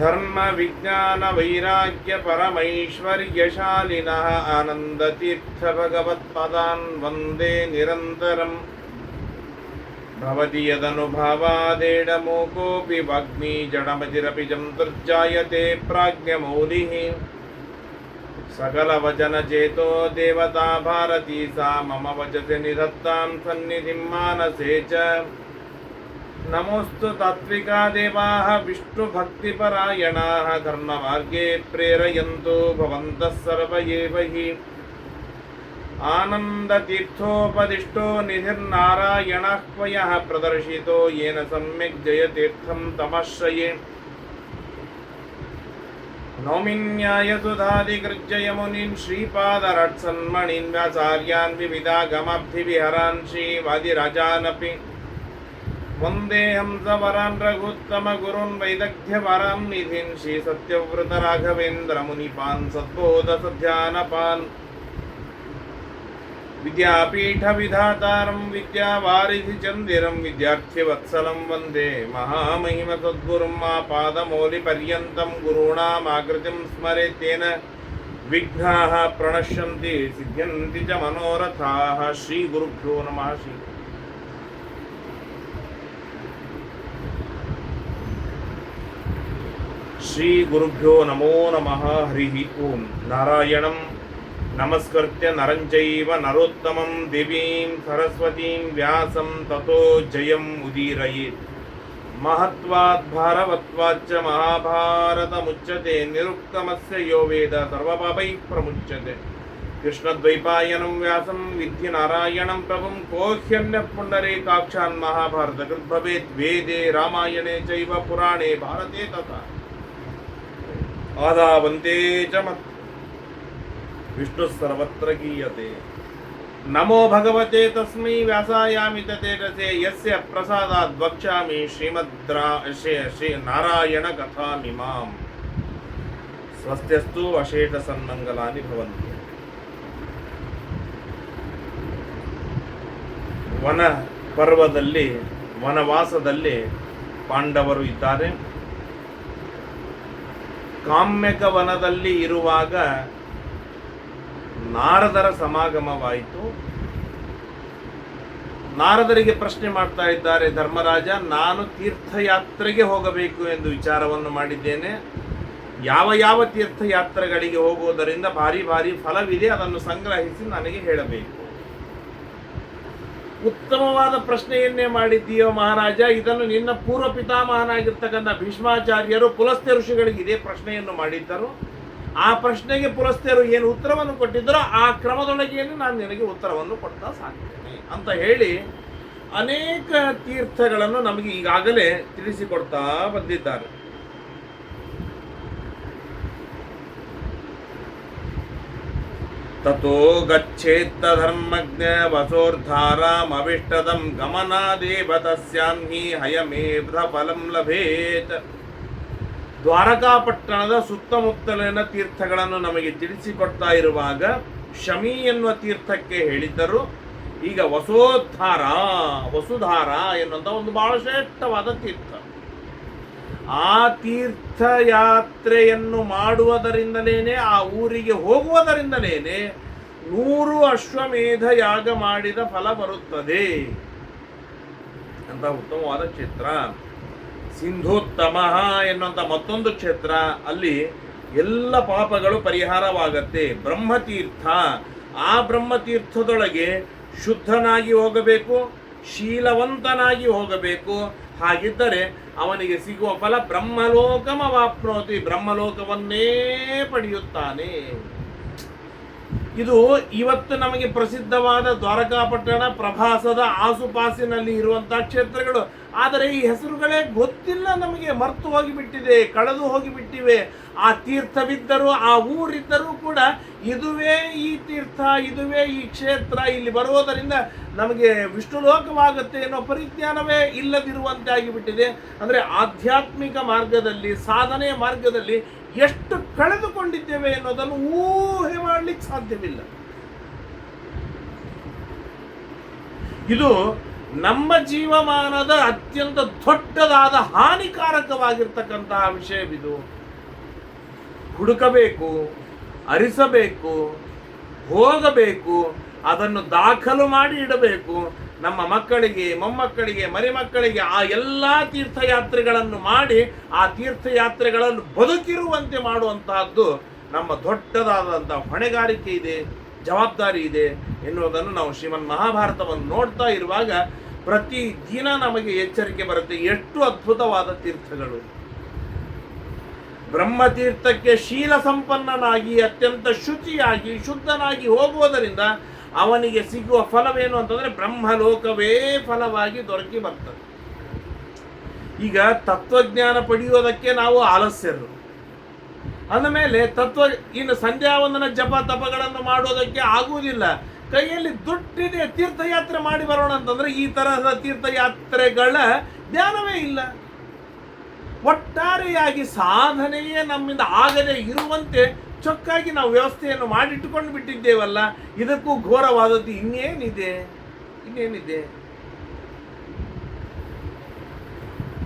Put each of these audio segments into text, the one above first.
धर्मविज्ञानवैराग्यपरमैश्वर्यशालिनः आनन्दतीर्थभगवत्पदान् वन्दे निरन्तरम् भवति यदनुभावादेडमूकोऽपि वाग्मी जडमतिरपि जन्तुर्जायते प्राज्ञमौलिः सकलवचनचेतो देवता भारती सा मम वचसि निधत्तां सन्निधिं मानसे च नमोऽस्तु तात्विका देवाः विष्णुभक्तिपरायणाः धर्ममार्गे प्रेरयन्तु भवन्तः सर्व एव हि आनन्दतीर्थोपदिष्टो निधिर्नारायणः क्वयः प्रदर्शितो येन सम्यक् जयतीर्थं तमाश्रये नौमिन्यायसुधादिकृज्जयमुनीन् श्रीपादरट्सन्मणीन् व्याचार्यान् विविधागमब्धिविहरान् श्रीवादिराजानपि वन्देऽहं सवरान् रघुत्तमगुरून् वैदग्ध्यवरां निधीन् श्रीसत्यव्रतराघवेन्द्रमुनिपान् सद्बोधसध्यानपान् विद्यापीठविधातारं विद्यावारिधिचन्दिरं विद्यार्थिवत्सलं वंदे। महामहिमसद्गुरुं मा पादमौलिपर्यन्तं गुरूणामाकृतिं स्मरेतेन विघ्नाः प्रणश्यन्ति, सिद्ध्यन्ति च मनोरथाः। श्रीगुरुभ्यो नमः, श्री శ్రీగురుభ్యో నమో నమ హరి ఓం నారాయణం నమస్కృత్య నరంచైవ నరోత్తమం దేవీం సరస్వతీం వ్యాసం తతో జయం ఉదీరయేత్ మహత్వాద్భారవత్వాచ్చ మహాభారతముచ్యతే నిరుక్తమస్య యో వేద సర్వపాపై ప్రముచ్యతే కృష్ణద్వైపాయనం వ్యాసం విద్ధి నారాయణం ప్రభుం కోహ్యన్య పుండరే కాక్షాన్ మహాభారత భవేత్ వేదే రామాయణే చైవ పురాణే భారతే తథా ಆದಾವಂತೆ ಚ ಮತ್. ವಿಷ್ಣು ಸರ್ವತ್ರ ಗೀಯತೆ. ನಮೋ ಭಗವತೆ ತಸ್ಮೈ ವ್ಯಾಸಾಯಾಮಿತತೆ ತೇಜಸೆ ಯಸ್ಯ ಪ್ರಸಾದ ದ್ವಕ್ಷಾಮಿ ಶ್ರೀಮದ್ರಾ ಶ್ರೀ ಶ್ರೀ ನಾರಾಯಣ ಕಥಾಮಿಮಾಂ ಸ್ವಸ್ತ್ಯಸ್ತು ಅಶೇಷ ಸನ್ಮಂಗಲಾನಿ ಭವಂತಿ. ವನ ಪರ್ವದಲ್ಲಿ ವನವಾಸದಲ್ಲಿ ಪಾಂಡವರು ಇದ್ದಾರೆ. ಕಾಮ್ಯಕ ವನದಲ್ಲಿ ಇರುವಾಗ ನಾರದರ ಸಮಾಗಮವಾಯಿತು. ನಾರದರಿಗೆ ಪ್ರಶ್ನೆ ಮಾಡ್ತಾ ಇದ್ದಾರೆ, ಧರ್ಮರಾಜ, ನಾನು ತೀರ್ಥಯಾತ್ರೆಗೆ ಹೋಗಬೇಕು ಎಂದು ವಿಚಾರವನ್ನು ಮಾಡಿದ್ದೇನೆ. ಯಾವ ಯಾವ ತೀರ್ಥಯಾತ್ರೆಗಳಿಗೆ ಹೋಗುವುದರಿಂದ ಭಾರಿ ಭಾರಿ ಫಲವಿದೆ, ಅದನ್ನು ಸಂಗ್ರಹಿಸಿ ನನಗೆ ಹೇಳಬೇಕು. ಉತ್ತಮವಾದ ಪ್ರಶ್ನೆಯನ್ನೇ ಮಾಡಿದ್ದೀಯೋ ಮಹಾರಾಜ? ಇದನ್ನು ನಿನ್ನ ಪೂರ್ವ ಪಿತಾಮಹನಾಗಿರ್ತಕ್ಕಂಥ ಭೀಷ್ಮಾಚಾರ್ಯರು, ಪುಲಸ್ತ್ಯ ಋಷಿಗಳಿಗೆ ಇದೇ ಪ್ರಶ್ನೆಯನ್ನು ಮಾಡಿದ್ದರು. ಆ ಪ್ರಶ್ನೆಗೆ ಪುಲಸ್ತ್ಯರು ಏನು ಉತ್ತರವನ್ನು ಕೊಟ್ಟಿದ್ದರೋ ಆ ಕ್ರಮದೊಳಗೇನೆ ನಾನು ನಿನಗೆ ಉತ್ತರವನ್ನು ಕೊಡ್ತಾ ಸಾಕ್ತೇನೆ ಅಂತ ಹೇಳಿ ಅನೇಕ ತೀರ್ಥಗಳನ್ನು ನಮಗೆ ಈಗಾಗಲೇ ತಿಳಿಸಿಕೊಡ್ತಾ ಬಂದಿದ್ದಾರೆ. ತಥೋ ಗಚ್ಚೇತ್ತಧರ್ಮಜ್ಞ ವಸೋರ್ಧಾರಾಮವಿಷ್ಟದಂ ಗಮನಾದೇವ ತಸ್ಯಾಂ ಹಿ ಹಯಮೇಧ ಫಲಂ ಲಭೇತ್ ದ್ವಾರಕಾಪಟ್ಟಣದ ಸುತ್ತಮುತ್ತಲಿನ ತೀರ್ಥಗಳನ್ನು ನಮಗೆ ತಿಳಿಸಿಕೊಡ್ತಾ ಇರುವಾಗ ಶಮಿ ಎನ್ನುವ ತೀರ್ಥಕ್ಕೆ ಹೇಳಿದ್ದರು. ಈಗ ವಸೋದ್ಧಾರ, ವಸುಧಾರ ಎನ್ನುವಂಥ ಒಂದು ಬಹಳ ಶ್ರೇಷ್ಠವಾದ ತೀರ್ಥ. ಆ ತೀರ್ಥಯಾತ್ರೆಯನ್ನು ಮಾಡುವುದರಿಂದಲೇ ಆ ಊರಿಗೆ ಹೋಗುವುದರಿಂದಲೇ ನೂರು ಅಶ್ವಮೇಧ ಯಾಗ ಮಾಡಿದ ಫಲ ಬರುತ್ತದೆ. ಅಂತ ಉತ್ತಮವಾದ ಕ್ಷೇತ್ರ. ಸಿಂಧೋತ್ತಮ ಎನ್ನುವಂಥ ಮತ್ತೊಂದು ಕ್ಷೇತ್ರ. ಅಲ್ಲಿ ಎಲ್ಲ ಪಾಪಗಳು ಪರಿಹಾರವಾಗತ್ತೆ. ಬ್ರಹ್ಮತೀರ್ಥ. ಆ ಬ್ರಹ್ಮತೀರ್ಥದೊಳಗೆ ಶುದ್ಧನಾಗಿ ಹೋಗಬೇಕು, ಶೀಲವಂತನಾಗಿ ಹೋಗಬೇಕು. ಹಾಗಿದ್ದರೆ ಅವನಿಗೆ ಸಿಗುವ ಫಲ ಬ್ರಹ್ಮಲೋಕಮವಾಪ್ನೋತಿ. ಬ್ರಹ್ಮಲೋಕವನ್ನೇ ಪಡೆಯುತ್ತಾನೆ. ಇದು ಇವತ್ತು ನಮಗೆ ಪ್ರಸಿದ್ಧವಾದ ದ್ವಾರಕಾಪಟ್ಟಣ ಪ್ರಭಾಸದ ಆಸುಪಾಸಿನಲ್ಲಿ ಇರುವಂತಹ ಕ್ಷೇತ್ರಗಳು. ಆದರೆ ಈ ಹೆಸರುಗಳೇ ಗೊತ್ತಿಲ್ಲ ನಮಗೆ, ಮರ್ತು ಹೋಗಿಬಿಟ್ಟಿದೆ, ಕಳೆದು ಹೋಗಿಬಿಟ್ಟಿವೆ. ಆ ತೀರ್ಥವಿದ್ದರೂ, ಆ ಊರಿದ್ದರೂ ಕೂಡ ಇದುವೇ ಈ ತೀರ್ಥ, ಇದುವೇ ಈ ಕ್ಷೇತ್ರ ಇಲ್ಲಿ ಬರುವುದರಿಂದ ನಮಗೆ ವಿಷ್ಣು ಲೋಕವಾಗುತ್ತೆ ಅನ್ನೋ ಪರಿಜ್ಞಾನವೇ ಇಲ್ಲದಿರುವಂತೆ ಆಗಿಬಿಟ್ಟಿದೆ. ಅಂದರೆ ಆಧ್ಯಾತ್ಮಿಕ ಮಾರ್ಗದಲ್ಲಿ ಸಾಧನೆಯ ಮಾರ್ಗದಲ್ಲಿ ಎಷ್ಟು ಕಳೆದುಕೊಂಡಿದ್ದೇವೆ ಅನ್ನೋದನ್ನು ಊಹೆ ಮಾಡಲಿಕ್ಕೆ ಸಾಧ್ಯವಿಲ್ಲ. ಇದು ನಮ್ಮ ಜೀವಮಾನದ ಅತ್ಯಂತ ದೊಡ್ಡದಾದ ಹಾನಿಕಾರಕವಾಗಿರ್ತಕ್ಕಂತಹ ವಿಷಯವಿದು. ಹುಡುಕಬೇಕು, ಅರಿಸಬೇಕು, ಹೋಗಬೇಕು, ಅದನ್ನು ದಾಖಲು ಮಾಡಿ ಇಡಬೇಕು ನಮ್ಮ ಮಕ್ಕಳಿಗೆ, ಮೊಮ್ಮಕ್ಕಳಿಗೆ, ಮರಿಮಕ್ಕಳಿಗೆ ಆ ಎಲ್ಲ ತೀರ್ಥಯಾತ್ರೆಗಳನ್ನು ಮಾಡಿ ಆ ತೀರ್ಥಯಾತ್ರೆಗಳನ್ನು ಬದುಕಿರುವಂತೆ ಮಾಡುವಂತಹದ್ದು ನಮ್ಮ ದೊಡ್ಡದಾದಂಥ ಹೊಣೆಗಾರಿಕೆ ಇದೆ, ಜವಾಬ್ದಾರಿ ಇದೆ ಎನ್ನುವುದನ್ನು ನಾವು ಶ್ರೀಮನ್ ಮಹಾಭಾರತವನ್ನು ನೋಡ್ತಾ ಇರುವಾಗ ಪ್ರತಿ ದಿನ ನಮಗೆ ಎಚ್ಚರಿಕೆ ಬರುತ್ತೆ ಎಷ್ಟು ಅದ್ಭುತವಾದ ತೀರ್ಥಗಳು. ಬ್ರಹ್ಮತೀರ್ಥಕ್ಕೆ ಶೀಲ ಸಂಪನ್ನನಾಗಿ, ಅತ್ಯಂತ ಶುಚಿಯಾಗಿ, ಶುದ್ಧನಾಗಿ ಹೋಗುವುದರಿಂದ ಅವನಿಗೆ ಸಿಗುವ ಫಲವೇನು ಅಂತಂದರೆ ಬ್ರಹ್ಮಲೋಕವೇ ಫಲವಾಗಿ ದೊರಕಿ ಬರ್ತದೆ. ಈಗ ತತ್ವಜ್ಞಾನ ಪಡೆಯೋದಕ್ಕೆ ನಾವು ಆಲಸ್ಯರು. ಅಂದಮೇಲೆ ತತ್ವ, ಇನ್ನು ಸಂಧ್ಯಾವಂದನ ಜಪ ತಪಗಳನ್ನು ಮಾಡೋದಕ್ಕೆ ಆಗುವುದಿಲ್ಲ. ಕೈಯಲ್ಲಿ ದುಡ್ಡಿದೆ ತೀರ್ಥಯಾತ್ರೆ ಮಾಡಿ ಬರೋಣ ಅಂತಂದ್ರೆ ಈ ತರಹದ ತೀರ್ಥಯಾತ್ರೆಗಳ ಜ್ಞಾನವೇ ಇಲ್ಲ. ಒಟ್ಟಾರೆಯಾಗಿ ಸಾಧನೆಯೇ ನಮ್ಮಿಂದ ಆಗದೆ ಇರುವಂತೆ ಚೊಕ್ಕಾಗಿ ನಾವು ವ್ಯವಸ್ಥೆಯನ್ನು ಮಾಡಿಟ್ಟುಕೊಂಡು ಬಿಟ್ಟಿದ್ದೇವಲ್ಲ, ಇದಕ್ಕೂ ಘೋರವಾದದ್ದು ಇನ್ನೇನಿದೆ? ಇನ್ನೇನಿದೆ?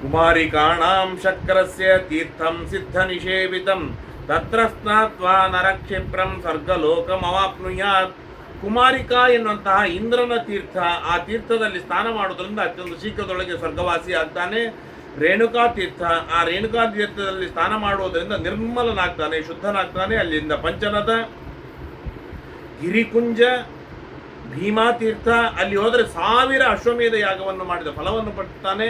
ಕುಮಾರಿಕಾಣಾಂ ಶಕ್ರಸ್ಯ ತೀರ್ಥಂ ಸಿದ್ಧ ನಿಷೇವಿತಂ ತತ್ರ ಸ್ನಾತ್ವಾ ನರಕ್ಷಿಪ್ರಂ ಸ್ವರ್ಗಲೋಕಮವಾಪ್ನುಯಾತ್. ಕುಮಾರಿಕಾ ಎನ್ನುವಂತಹ ಇಂದ್ರನ ತೀರ್ಥ ಆ ತೀರ್ಥದಲ್ಲಿ ಸ್ನಾನ ಮಾಡುವುದರಿಂದ ಅತ್ಯಂತ ಶೀಘ್ರದೊಳಗೆ ಸ್ವರ್ಗವಾಸಿ ಆಗ್ತಾನೆ ರೇಣುಕಾ ತೀರ್ಥ ಆ ರೇಣುಕಾ ತೀರ್ಥದಲ್ಲಿ ಸ್ನಾನ ಮಾಡುವುದರಿಂದ ನಿರ್ಮಲನಾಗ್ತಾನೆ, ಶುದ್ಧನಾಗ್ತಾನೆ. ಅಲ್ಲಿಂದ ಪಂಚನದ, ಗಿರಿಕುಂಜ ಭೀಮಾ ತೀರ್ಥ ಅಲ್ಲಿ ಹೋದರೆ ಸಾವಿರ ಅಶ್ವಮೇಧ ಯಾಗವನ್ನು ಮಾಡಿದ ಫಲವನ್ನು ಪಡ್ತಾನೆ.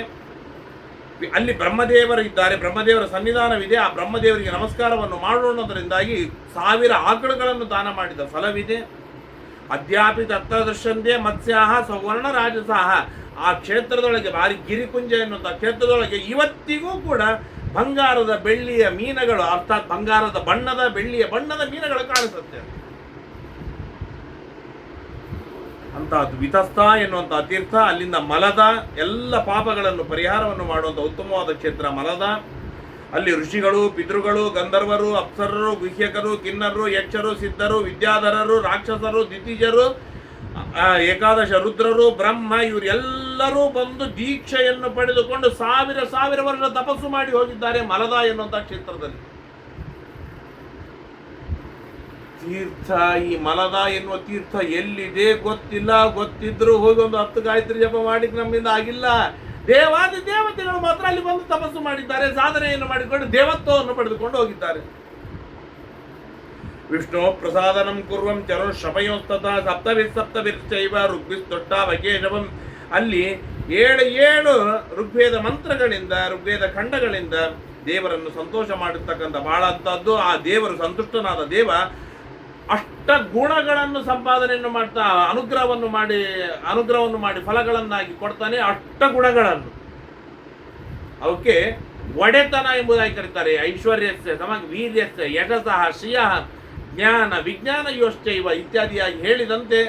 ಅಲ್ಲಿ ಬ್ರಹ್ಮದೇವರು ಇದ್ದಾರೆ, ಬ್ರಹ್ಮದೇವರ ಸನ್ನಿಧಾನವಿದೆ. ಆ ಬ್ರಹ್ಮದೇವರಿಗೆ ನಮಸ್ಕಾರವನ್ನು ಮಾಡೋಣದರಿಂದಾಗಿ ಸಾವಿರ ಆಕಳುಗಳನ್ನು ದಾನ ಮಾಡಿದ ಫಲವಿದೆ. ಅದ್ಯಾಪಿ ತತ್ತದರ್ಶಂದೇ ಮತ್ಸ್ಯಾಹ ಸವರ್ಣ ರಾಜಸಾಹ. ಆ ಕ್ಷೇತ್ರದೊಳಗೆ ಭಾರಿ ಗಿರಿಕುಂಜ ಎನ್ನುವಂಥ ಕ್ಷೇತ್ರದೊಳಗೆ ಇವತ್ತಿಗೂ ಕೂಡ ಬಂಗಾರದ ಬೆಳ್ಳಿಯ ಮೀನುಗಳು, ಅರ್ಥಾತ್ ಬಂಗಾರದ ಬಣ್ಣದ ಬೆಳ್ಳಿಯ ಬಣ್ಣದ ಮೀನುಗಳು ಕಾಣಿಸುತ್ತೆ. ಅಂತ ವಿತಸ್ಥ ಎನ್ನುವಂಥ ತೀರ್ಥ, ಅಲ್ಲಿಂದ ಮಲದ ಎಲ್ಲ ಪಾಪಗಳನ್ನು, ಪರಿಹಾರವನ್ನು ಮಾಡುವಂಥ ಉತ್ತಮವಾದ ಕ್ಷೇತ್ರ ಮಲದ. ಅಲ್ಲಿ ಋಷಿಗಳು, ಪಿತೃಗಳು, ಗಂಧರ್ವರು, ಅಪ್ಸರರು, ಗುಹ್ಯಕರು ಕಿನ್ನರರು ಯಕ್ಷರು, ಸಿದ್ಧರು, ವಿದ್ಯಾಧರರು, ರಾಕ್ಷಸರು, ದಿತಿಜರು ಏಕಾದಶ ರುದ್ರರು, ಬ್ರಹ್ಮ, ಇವರೆಲ್ಲರೂ ಬಂದು ದೀಕ್ಷೆಯನ್ನು ಪಡೆದುಕೊಂಡು ಸಾವಿರ ಸಾವಿರ ವರ್ಷ ತಪಸ್ಸು ಮಾಡಿ ಹೋಗಿದ್ದಾರೆ ಮಲದ ಎನ್ನುವಂಥ ಕ್ಷೇತ್ರದಲ್ಲಿ. ತೀರ್ಥ, ಈ ಮಲದ ಎನ್ನುವ ತೀರ್ಥ ಎಲ್ಲಿದೆ ಗೊತ್ತಿಲ್ಲ. ಗೊತ್ತಿದ್ರು ಹೋಗಿ ಒಂದು ಹತ್ತು ಗಾಯತ್ರಿ ಜಪ ಮಾಡಿ ನಮ್ಮಿಂದ ಆಗಿಲ್ಲ. ದೇವಾದಿ ದೇವತೆಗಳು ಮಾತ್ರ ಅಲ್ಲಿ ಬಂದು ತಪಸ್ಸು ಮಾಡಿದ್ದಾರೆ, ಸಾಧನೆಯನ್ನು ಮಾಡಿಕೊಂಡು ದೇವತ್ವವನ್ನು ಪಡೆದುಕೊಂಡು ಹೋಗಿದ್ದಾರೆ. ವಿಷ್ಣು ಪ್ರಸಾದನಂ ಕುರ್ವಂ ಚರೋ ಶಮಯೋಸ್ತತ ಸಪ್ತವಿ ಸಪ್ತಭಿರ್ಚೈವ ಋಗ್ಭಿಸ್ತೊಟ್ಟ ವಕೇಶವಂ. ಅಲ್ಲಿ ಏಳು ಏಳು ಋಗ್ವೇದ ಮಂತ್ರಗಳಿಂದ, ಋಗ್ವೇದ ಖಂಡಗಳಿಂದ ದೇವರನ್ನು ಸಂತೋಷ ಮಾಡಿರ್ತಕ್ಕಂಥ ಬಹಳ ಅಂತದ್ದು ಆ ದೇವರು ಸಂತುಷ್ಟನಾದ ದೇವ ಅಷ್ಟ ಗುಣಗಳನ್ನು ಸಂಪಾದನೆಯನ್ನು ಮಾಡ್ತಾ, ಅನುಗ್ರಹವನ್ನು ಮಾಡಿ ಅನುಗ್ರಹವನ್ನು ಮಾಡಿ ಫಲಗಳನ್ನಾಗಿ ಕೊಡ್ತಾನೆ ಅಷ್ಟ ಗುಣಗಳನ್ನು. ಅವಕ್ಕೆ ಒಡೆತನ ಎಂಬುದಾಗಿ ಕರೀತಾರೆ. ಐಶ್ವರ್ಯಸ್ಯ ಸಮ ವೀರ್ಯಸ್ಯ ಯಶಸಃ ಶ್ರಿಯ ಜ್ಞಾನ ವಿಜ್ಞಾನ ಯೋಶ್ಚೈವ ಇತ್ಯಾದಿಯಾಗಿ ಹೇಳಿದಂತೆ,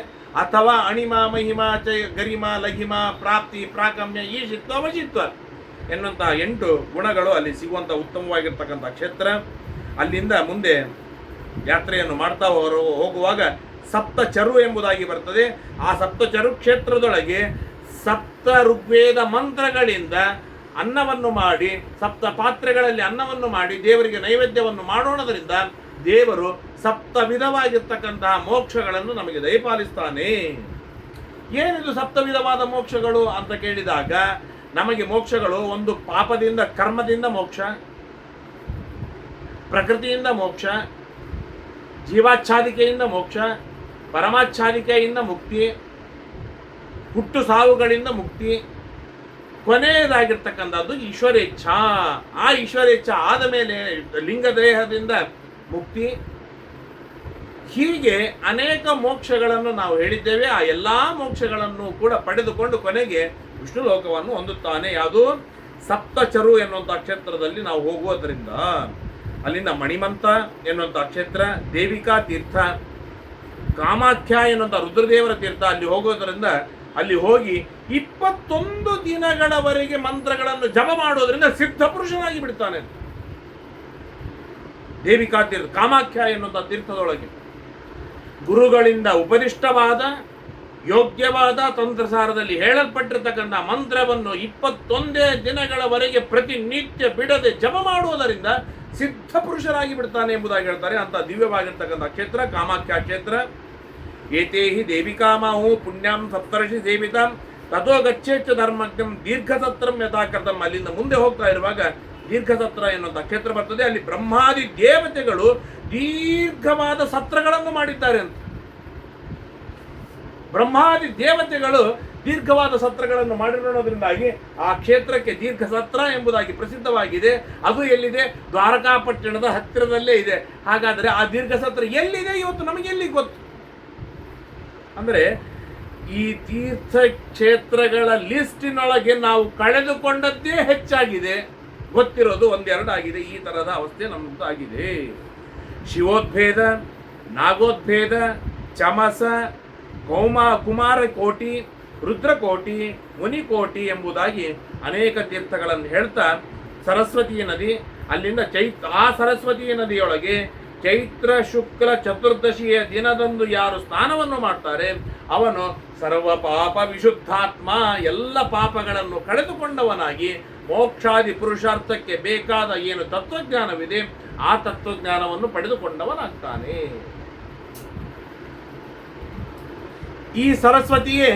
ಅಥವಾ ಅಣಿಮ ಮಹಿಮಾ ಚ ಗರಿಮ ಲಘಿಮ ಪ್ರಾಪ್ತಿ ಪ್ರಾಕಮ್ಯ ಈ ಶಿತ್ವ ವಶಿತ್ವ ಎನ್ನುವಂತಹ ಎಂಟು ಗುಣಗಳು ಅಲ್ಲಿ ಸಿಗುವಂಥ ಉತ್ತಮವಾಗಿರ್ತಕ್ಕಂಥ ಕ್ಷೇತ್ರ. ಅಲ್ಲಿಂದ ಮುಂದೆ ಯಾತ್ರೆಯನ್ನು ಮಾಡ್ತಾ ಹೊರ ಹೋಗುವಾಗ ಸಪ್ತ ಚರು ಎಂಬುದಾಗಿ ಬರ್ತದೆ. ಆ ಸಪ್ತ ಚರು ಕ್ಷೇತ್ರದೊಳಗೆ ಸಪ್ತ ಋಗ್ವೇದ ಮಂತ್ರಗಳಿಂದ ಅನ್ನವನ್ನು ಮಾಡಿ, ಸಪ್ತ ಪಾತ್ರೆಗಳಲ್ಲಿ ಅನ್ನವನ್ನು ಮಾಡಿ, ದೇವರಿಗೆ ನೈವೇದ್ಯವನ್ನು ಮಾಡೋಣದರಿಂದ ದೇವರು ಸಪ್ತ ವಿಧವಾಗಿರ್ತಕ್ಕಂತಹ ಮೋಕ್ಷಗಳನ್ನು ನಮಗೆ ದಯಪಾಲಿಸ್ತಾನೆ. ಏನಿದು ಸಪ್ತ ವಿಧವಾದ ಮೋಕ್ಷಗಳು ಅಂತ ಕೇಳಿದಾಗ ನಮಗೆ ಮೋಕ್ಷಗಳು ಒಂದು ಪಾಪದಿಂದ, ಕರ್ಮದಿಂದ ಮೋಕ್ಷ, ಪ್ರಕೃತಿಯಿಂದ ಮೋಕ್ಷ, ಜೀವಾಚ್ಛಾದಿಕೆಯಿಂದ ಮೋಕ್ಷ, ಪರಮಾಚ್ಛಾದಿಕೆಯಿಂದ ಮುಕ್ತಿ, ಹುಟ್ಟು ಸಾವುಗಳಿಂದ ಮುಕ್ತಿ. ಕೊನೆಯದಾಗಿರ್ತಕ್ಕಂಥದ್ದು ಈಶ್ವರೇಚ್ಛ. ಆ ಈಶ್ವರೇಚ್ಛ ಆದ ಮೇಲೆ ಲಿಂಗದೇಹದಿಂದ ಮುಕ್ತಿ. ಹೀಗೆ ಅನೇಕ ಮೋಕ್ಷಗಳನ್ನು ನಾವು ಹೇಳಿದ್ದೇವೆ. ಆ ಎಲ್ಲಾ ಮೋಕ್ಷಗಳನ್ನು ಕೂಡ ಪಡೆದುಕೊಂಡು ಕೊನೆಗೆ ವಿಷ್ಣು ಲೋಕವನ್ನು ಹೊಂದುತ್ತಾನೆ. ಯಾವುದು? ಸಪ್ತಚರು ಎನ್ನುವಂಥ ಕ್ಷೇತ್ರದಲ್ಲಿ ನಾವು ಹೋಗುವುದರಿಂದ. ಅಲ್ಲಿಂದ ಮಣಿಮಂತ ಎನ್ನುವಂಥ ಕ್ಷೇತ್ರ, ದೇವಿಕಾ ತೀರ್ಥ, ಕಾಮಾಖ್ಯ ಎನ್ನುವಂಥ ರುದ್ರದೇವರ ತೀರ್ಥ ಅಲ್ಲಿ ಹೋಗೋದ್ರಿಂದ ಅಲ್ಲಿ ಹೋಗಿ ಇಪ್ಪತ್ತೊಂದು ದಿನಗಳವರೆಗೆ ಮಂತ್ರಗಳನ್ನು ಜಪ ಮಾಡೋದ್ರಿಂದ ಸಿದ್ಧ ಪುರುಷನಾಗಿ ಬಿಡ್ತಾನೆ. ದೇವಿಕಾ ತೀರ್ಥ ಕಾಮಾಖ್ಯ ಎನ್ನುವಂಥ ತೀರ್ಥದೊಳಗೆ ಗುರುಗಳಿಂದ ಉಪದಿಷ್ಟವಾದ, ಯೋಗ್ಯವಾದ ತಂತ್ರಸಾರದಲ್ಲಿ ಹೇಳಲ್ಪಟ್ಟಿರ್ತಕ್ಕಂಥ ಮಂತ್ರವನ್ನು ಇಪ್ಪತ್ತೊಂದೇ ದಿನಗಳವರೆಗೆ ಪ್ರತಿನಿತ್ಯ ಬಿಡದೆ ಜಪ ಮಾಡುವುದರಿಂದ ಸಿದ್ಧ ಪುರುಷರಾಗಿ ಬಿಡ್ತಾನೆ ಎಂಬುದಾಗಿ ಹೇಳ್ತಾರೆ. ಅಂತ ದಿವ್ಯವಾಗಿರ್ತಕ್ಕಂಥ ಕ್ಷೇತ್ರ, ಕಾಮಾಖ್ಯ ಕ್ಷೇತ್ರ. ಏತೇ ಹಿ ದೇವಿಕಾಮಾಹು ಪುಣ್ಯಂ ಸಪ್ತರ್ಷಿ ಸೇವಿತಾಂ. ತಥೋ ಗಚ್ಚೇಚ್ಚ ಧರ್ಮಜ್ಞಂ ದೀರ್ಘಸತ್ರಂ ಯಥಾಕೃತಂ. ಅಲ್ಲಿಂದ ಮುಂದೆ ಹೋಗ್ತಾ ಇರುವಾಗ ದೀರ್ಘಸತ್ರ ಎನ್ನುವಂಥ ಕ್ಷೇತ್ರ ಬರ್ತದೆ. ಅಲ್ಲಿ ಬ್ರಹ್ಮಾದಿ ದೇವತೆಗಳು ದೀರ್ಘವಾದ ಸತ್ರಗಳನ್ನು ಮಾಡಿದ್ದಾರೆ ಅಂತ. ಬ್ರಹ್ಮಾದಿ ದೇವತೆಗಳು ದೀರ್ಘವಾದ ಸತ್ರಗಳನ್ನು ಮಾಡಿರೋದ್ರಿಂದಾಗಿ ಆ ಕ್ಷೇತ್ರಕ್ಕೆ ದೀರ್ಘ ಸತ್ರ ಎಂಬುದಾಗಿ ಪ್ರಸಿದ್ಧವಾಗಿದೆ. ಅದು ಎಲ್ಲಿದೆ? ದ್ವಾರಕಾಪಟ್ಟಣದ ಹತ್ತಿರದಲ್ಲೇ ಇದೆ. ಹಾಗಾದರೆ ಆ ದೀರ್ಘ ಸತ್ರ ಎಲ್ಲಿದೆ ಇವತ್ತು ನಮಗೆ ಎಲ್ಲಿ ಗೊತ್ತು? ಅಂದರೆ ಈ ತೀರ್ಥ ಕ್ಷೇತ್ರಗಳ ಲಿಸ್ಟಿನೊಳಗೆ ನಾವು ಕಳೆದುಕೊಂಡದ್ದೇ ಹೆಚ್ಚಾಗಿದೆ. ಗೊತ್ತಿರೋದು ಒಂದೆರಡು ಆಗಿದೆ, ಈ ಥರದ ಅವಸ್ಥೆ ನಮ್ಮದು ಆಗಿದೆ ಶಿವೋದ್ಭೇದ, ನಾಗೋದ್ಭೇದ, ಚಮಸ, ಕೌಮ, ಕುಮಾರ ಕೋಟಿ ರುದ್ರಕೋಟಿ ಮುನಿಕೋಟಿ ಎಂಬುದಾಗಿ ಅನೇಕ ತೀರ್ಥಗಳನ್ನು ಹೇಳ್ತಾ ಸರಸ್ವತಿ ನದಿ, ಅಲ್ಲಿಂದ ಚೈತ್ ಆ ಸರಸ್ವತಿ ನದಿಯೊಳಗೆ ಚೈತ್ರ, ಶುಕ್ಲ, ಚತುರ್ದಶಿಯ ದಿನದಂದು ಯಾರು ಸ್ನಾನವನ್ನು ಮಾಡ್ತಾರೆ, ಅವನು ಸರ್ವ ಪಾಪ ವಿಶುದ್ಧಾತ್ಮ, ಎಲ್ಲ ಪಾಪಗಳನ್ನು ಕಳೆದುಕೊಂಡವನಾಗಿ ಮೋಕ್ಷಾದಿ ಪುರುಷಾರ್ಥಕ್ಕೆ ಬೇಕಾದ ಏನು ತತ್ವಜ್ಞಾನವಿದೆ ಆ ತತ್ವಜ್ಞಾನವನ್ನು ಪಡೆದುಕೊಂಡವನಾಗ್ತಾನೆ. ಈ ಸರಸ್ವತಿಯೇ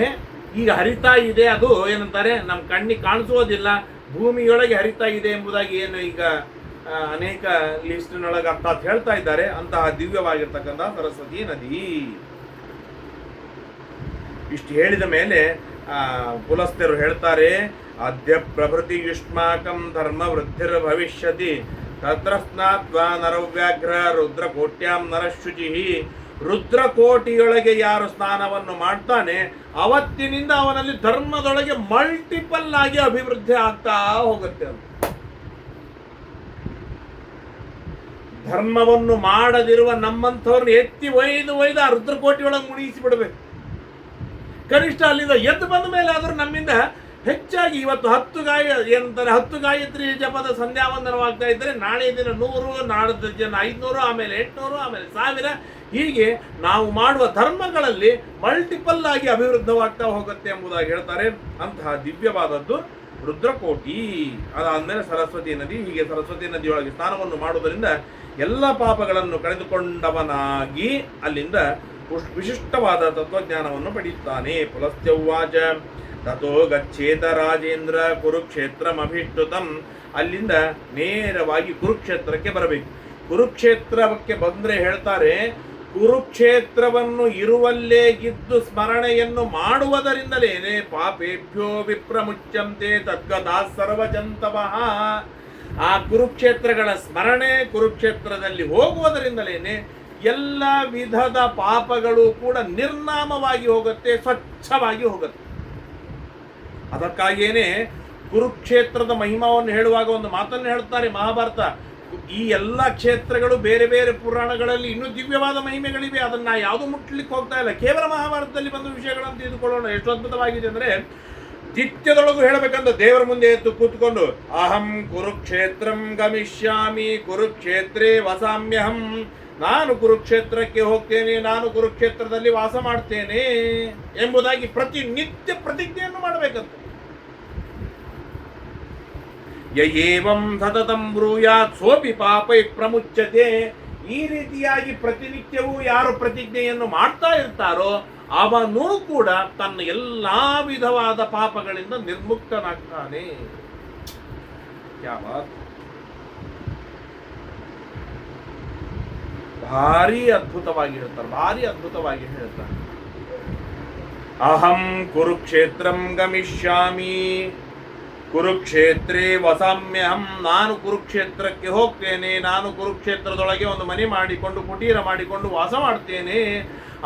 ಈಗ ಹರಿತಾ ಇದೆ ಅದು ಏನಂತಾರೆ ನಮ್ಮ ಕಣ್ಣಿಗೆ ಕಾಣಿಸೋದಿಲ್ಲ ಭೂಮಿಯೊಳಗೆ ಹರಿತಾ ಇದೆ ಎಂಬುದಾಗಿ ಏನು ಈಗ ಅನೇಕ ಲಿಸ್ಟಿನೊಳಗೆ ಅರ್ಥಾತ್ ಹೇಳ್ತಾ ಇದ್ದಾರೆ ಅಂತಹ ದಿವ್ಯವಾಗಿರ್ತಕ್ಕಂತಹ ಸರಸ್ವತಿ ನದಿ. ಇಷ್ಟು ಹೇಳಿದ ಮೇಲೆ ಆ, ಪುಲಸ್ತ್ಯರು ಹೇಳ್ತಾರೆ ಅದ್ಯ ಪ್ರಭೃತಿ ಯುಷ್ಮಾಕಂ ಧರ್ಮ ವೃದ್ಧಿರ್ ಭವಿಷ್ಯತಿ ತತ್ರ ಸ್ನಾತ್ವಾ ನರವ್ಯಾಘ್ರ ರುದ್ರಕೋಟ್ಯಾಂ ನರಶುಚಿ ರುದ್ರಕೋಟಿಯೊಳಗೆ ಯಾರು ಸ್ನಾನವನ್ನು ಮಾಡ್ತಾನೆ, ಅವತ್ತಿನಿಂದ ಅವನಲ್ಲಿ ಧರ್ಮದೊಳಗೆ ಮಲ್ಟಿಪಲ್ ಆಗಿ ಅಭಿವೃದ್ಧಿ ಆಗ್ತಾ ಹೋಗುತ್ತೆ ಅಂತ. ಧರ್ಮವನ್ನು ಮಾಡದಿರುವ ನಮ್ಮಂಥವ್ರನ್ನ ಎತ್ತಿ ಒಯ್ದು ಒಯ್ದು ಆ ರುದ್ರಕೋಟಿಯೊಳಗೆ ಮುಣಿಸಿ ಬಿಡಬೇಕು ಕನಿಷ್ಠ ಅಲ್ಲಿಂದ ಎದ್ದು ಬಂದ ಮೇಲೆ ಆದರೂ ನಮ್ಮಿಂದ ಹೆಚ್ಚಾಗಿ ಇವತ್ತು ಹತ್ತು ಗಾಯ ಏನಂತಾರೆ ಹತ್ತು ಗಾಯತ್ರಿ ಜಪದ ಸಂಧ್ಯಾವಂದನವಾಗ್ತಾ ಇದ್ದರೆ ನಾಳೆ ದಿನ ನೂರು ನಾಡದ ಜನ ಐದುನೂರು, ಆಮೇಲೆ ಎಂಟುನೂರು, ಆಮೇಲೆ ಸಾವಿರ. ಹೀಗೆ ನಾವು ಮಾಡುವ ಧರ್ಮಗಳಲ್ಲಿ ಮಲ್ಟಿಪಲ್ ಆಗಿ ಅಭಿವೃದ್ಧವಾಗ್ತಾ ಹೋಗುತ್ತೆ ಎಂಬುದಾಗಿ ಹೇಳ್ತಾರೆ ಅಂತಹ ದಿವ್ಯವಾದದ್ದು ರುದ್ರಕೋಟಿ. ಅದಾದ್ಮೇಲೆ ಸರಸ್ವತಿ ನದಿ. ಹೀಗೆ ಸರಸ್ವತಿ ನದಿಯೊಳಗೆ ಸ್ನಾನವನ್ನು ಮಾಡುವುದರಿಂದ ಎಲ್ಲ ಪಾಪಗಳನ್ನು ಕಳೆದುಕೊಂಡವನಾಗಿ ಅಲ್ಲಿಂದ ವಿಶಿಷ್ಟವಾದ ತತ್ವಜ್ಞಾನವನ್ನು ಪಡೆಯುತ್ತಾನೆ. ಪುಲಸ್ತ್ಯವಾಚ. ತಥೋ ಗಚ್ಚೇತ ರಾಜೇಂದ್ರ ಕುರುಕ್ಷೇತ್ರಮಭಿಷ್ಟುತಂ ಅಲ್ಲಿಂದ ನೇರವಾಗಿ ಕುರುಕ್ಷೇತ್ರಕ್ಕೆ ಬರಬೇಕು. ಕುರುಕ್ಷೇತ್ರಕ್ಕೆ ಬಂದ್ರೆ ಹೇಳ್ತಾರೆ, ಕುರುಕ್ಷೇತ್ರವನ್ನು ಇರುವಲ್ಲೇ ಗಿದ್ದು ಸ್ಮರಣೆಯನ್ನು ಮಾಡುವುದರಿಂದಲೇ ಪಾಪೇಭ್ಯೋ ವಿಪ್ರಮುಚ್ಚಂತೆ ತದ್ಗದಾ ಸರ್ವಜಂತವಃ. ಆ ಕುರುಕ್ಷೇತ್ರಗಳ ಸ್ಮರಣೆ ಕುರುಕ್ಷೇತ್ರದಲ್ಲಿ ಹೋಗುವುದರಿಂದಲೇನೆ ಎಲ್ಲ ವಿಧದ ಪಾಪಗಳು ಕೂಡ ನಿರ್ನಾಮವಾಗಿ ಹೋಗುತ್ತೆ, ಸ್ವಚ್ಛವಾಗಿ ಹೋಗುತ್ತೆ. ಅದಕ್ಕಾಗಿಯೇನೆ ಕುರುಕ್ಷೇತ್ರದ ಮಹಿಮಾವನ್ನು ಹೇಳುವಾಗ ಒಂದು ಮಾತನ್ನು ಹೇಳ್ತಾರೆ ಮಹಾಭಾರತ. ಈ ಎಲ್ಲ ಕ್ಷೇತ್ರಗಳು ಬೇರೆ ಬೇರೆ ಪುರಾಣಗಳಲ್ಲಿ ಇನ್ನೂ ದಿವ್ಯವಾದ ಮಹಿಮೆಗಳಿವೆ. ಅದನ್ನ ಯಾವುದು ಮುಟ್ಲಿಕ್ಕೆ ಹೋಗ್ತಾ ಇಲ್ಲ. ಕೇವಲ ಮಹಾಭಾರತದಲ್ಲಿ ಬಂದ ವಿಷಯಗಳನ್ನು ತಿಳಿದುಕೊಳ್ಳೋಣ. ಎಷ್ಟು ಅದ್ಭುತವಾಗಿದೆ ಅಂದ್ರೆ ನಿತ್ಯದೊಳಗೂ ಹೇಳಬೇಕಂತ ದೇವರ ಮುಂದೆ ಎದ್ದು ಕೂತ್ಕೊಂಡು, ಅಹಂ ಕುರುಕ್ಷೇತ್ರಂ ಗಮಿಷ್ಯಾಮಿ, ಕುರುಕ್ಷೇತ್ರೇ ವಸಾಮ್ಯಹಂ. ನಾನು ಕುರುಕ್ಷೇತ್ರಕ್ಕೆ ಹೋಗ್ತೇನೆ, ನಾನು ಕುರುಕ್ಷೇತ್ರದಲ್ಲಿ ವಾಸ ಮಾಡ್ತೇನೆ ಎಂಬುದಾಗಿ ಪ್ರತಿನಿತ್ಯ ಪ್ರತಿಜ್ಞೆಯನ್ನು ಮಾಡಬೇಕಂತ. ಯಯೇವಂ ಸತತಂ ಬ್ರೂಯಾತ್, ಸೋಪಿ ಪಾಪೈ ಪ್ರಮುಚ್ಚತೆ ಈ ರೀತಿಯಾಗಿ ಪ್ರತಿನಿತ್ಯವೂ ಯಾರು ಪ್ರತಿಜ್ಞೆಯನ್ನು ಮಾಡ್ತಾ ಇರ್ತಾರೋ ಅವನು ಕೂಡ ತನ್ನ ಎಲ್ಲಾ ವಿಧವಾದ ಪಾಪಗಳಿಂದ ನಿರ್ಮುಕ್ತನಾಗ್ತಾನೆ. ಯಾವ ಭಾರಿ ಅದ್ಭುತವಾಗಿ ಹೇಳ್ತಾರೆ, ಭಾರಿ ಅದ್ಭುತವಾಗಿ ಹೇಳ್ತಾರೆ. ಅಹಂ ಕುರುಕ್ಷೇತ್ರಂ ಗಮಿಷ್ಯಾಮಿ. ಕುರುಕ್ಷೇತ್ರೇ ವಸಾಮ್ಯಹಂ. ನಾನು ಕುರುಕ್ಷೇತ್ರಕ್ಕೆ ಹೋಗ್ತೇನೆ, ನಾನು ಕುರುಕ್ಷೇತ್ರದೊಳಗೆ ಒಂದು ಮನೆ ಮಾಡಿಕೊಂಡು, ಕುಟೀರ ಮಾಡಿಕೊಂಡು ವಾಸ ಮಾಡ್ತೇನೆ.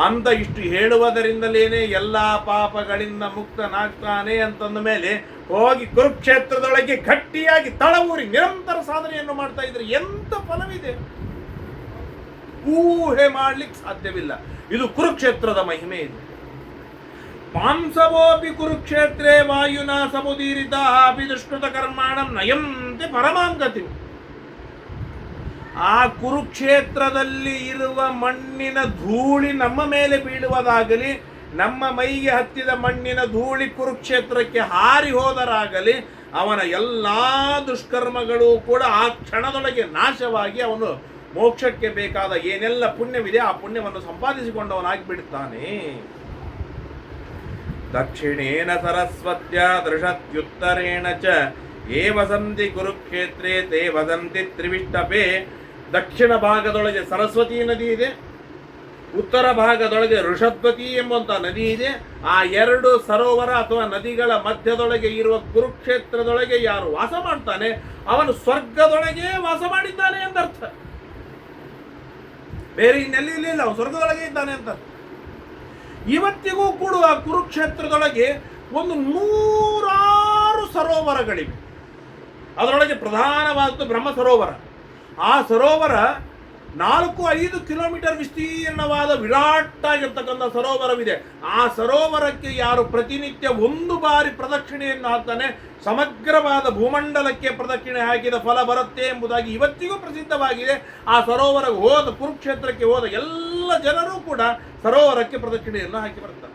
ಅಂತ ಇಷ್ಟು ಹೇಳುವುದರಿಂದಲೇನೆ ಎಲ್ಲ ಪಾಪಗಳಿಂದ ಮುಕ್ತನಾಗ್ತಾನೆ ಅಂತಂದ ಮೇಲೆ ಹೋಗಿ ಕುರುಕ್ಷೇತ್ರದೊಳಗೆ ಗಟ್ಟಿಯಾಗಿ ತಳವೂರಿ ನಿರಂತರ ಸಾಧನೆಯನ್ನು ಮಾಡ್ತಾ ಇದ್ರೆ ಎಂತ ಫಲವಿದೆ? ಊಹೆ ಮಾಡ್ಲಿಕ್ಕೆ ಸಾಧ್ಯವಿಲ್ಲ. ಇದು ಕುರುಕ್ಷೇತ್ರದ ಮಹಿಮೆ ಇದು. ಮಾಂಸವೋಪಿ ಕುರುಕ್ಷೇತ್ರೇ ವಾಯುನ ಸಮುದೀರಿತ ಅಪಿ ದುಷ್ಕೃತ ಕರ್ಮಾಣಂ ನಯಂತೆ ಪರಮಾಂಗತಿ. ಆ ಕುರುಕ್ಷೇತ್ರದಲ್ಲಿ ಇರುವ ಮಣ್ಣಿನ ಧೂಳಿ ನಮ್ಮ ಮೇಲೆ ಬೀಳುವುದಾಗಲಿ, ನಮ್ಮ ಮೈಗೆ ಹತ್ತಿದ ಮಣ್ಣಿನ ಧೂಳಿ ಕುರುಕ್ಷೇತ್ರಕ್ಕೆ ಹಾರಿ ಹೋದರಾಗಲಿ, ಅವನ ಎಲ್ಲ ದುಷ್ಕರ್ಮಗಳು ಕೂಡ ಆ ಕ್ಷಣದೊಳಗೆ ನಾಶವಾಗಿ ಅವನು ಮೋಕ್ಷಕ್ಕೆ ಬೇಕಾದ ಏನೆಲ್ಲ ಪುಣ್ಯವಿದೆ ಆ ಪುಣ್ಯವನ್ನು ಸಂಪಾದಿಸಿಕೊಂಡವನಾಗಿ ಬಿಡುತ್ತಾನೆ ದಕ್ಷಿಣೇನ ಸರಸ್ವತ್ಯ ದೃಶತ್ಯುತ್ತರೇಣ ಚ ಏ ವಸಂತಿ ಕುರುಕ್ಷೇತ್ರೇ ತೇ ವಸಂತಿ ತ್ರಿವಿಷ್ಟಪೇ ದಕ್ಷಿಣ ಭಾಗದೊಳಗೆ ಸರಸ್ವತಿ ನದಿ ಇದೆ, ಉತ್ತರ ಭಾಗದೊಳಗೆ ಋಷದ್ವತಿ ಎಂಬಂಥ ನದಿ ಇದೆ। ಆ ಎರಡು ಸರೋವರ ಅಥವಾ ನದಿಗಳ ಮಧ್ಯದೊಳಗೆ ಇರುವ ಕುರುಕ್ಷೇತ್ರದೊಳಗೆ ಯಾರು ವಾಸ ಮಾಡ್ತಾನೆ, ಅವನು ಸ್ವರ್ಗದೊಳಗೆ ವಾಸ ಮಾಡಿದ್ದಾನೆ ಎಂದರ್ಥ. ಬೇರೆ ಇನ್ನೆಲ್ಲಿ ಇಲ್ಲ ಅವನು ಸ್ವರ್ಗದೊಳಗೆ ಇದ್ದಾನೆ ಅಂತ ಇವತ್ತಿಗೂ ಕೂಡ ಕುರುಕ್ಷೇತ್ರದೊಳಗೆ ಒಂದು ನೂರಾರು ಸರೋವರಗಳಿವೆ. ಅದರೊಳಗೆ ಪ್ರಧಾನವಾದದ್ದು ಬ್ರಹ್ಮ ಸರೋವರ. ಆ ಸರೋವರ ನಾಲ್ಕು ಐದು ಕಿಲೋಮೀಟರ್ ವಿಸ್ತೀರ್ಣವಾದ ವಿರಾಟ್ ಆಗಿರ್ತಕ್ಕಂಥ ಸರೋವರವಿದೆ. ಆ ಸರೋವರಕ್ಕೆ ಯಾರು ಪ್ರತಿನಿತ್ಯ ಒಂದು ಬಾರಿ ಪ್ರದಕ್ಷಿಣೆಯನ್ನು ಹಾಕ್ತಾನೆ, ಸಮಗ್ರವಾದ ಭೂಮಂಡಲಕ್ಕೆ ಪ್ರದಕ್ಷಿಣೆ ಹಾಕಿದ ಫಲ ಬರುತ್ತೆ ಎಂಬುದಾಗಿ ಇವತ್ತಿಗೂ ಪ್ರಸಿದ್ಧವಾಗಿದೆ. ಆ ಸರೋವರ ಹೋದ ಕುರುಕ್ಷೇತ್ರಕ್ಕೆ ಹೋದ ಎಲ್ಲ ಜನರು ಕೂಡ ಸರೋವರಕ್ಕೆ ಪ್ರದಕ್ಷಿಣೆಯನ್ನು ಹಾಕಿ ಬರ್ತಾರೆ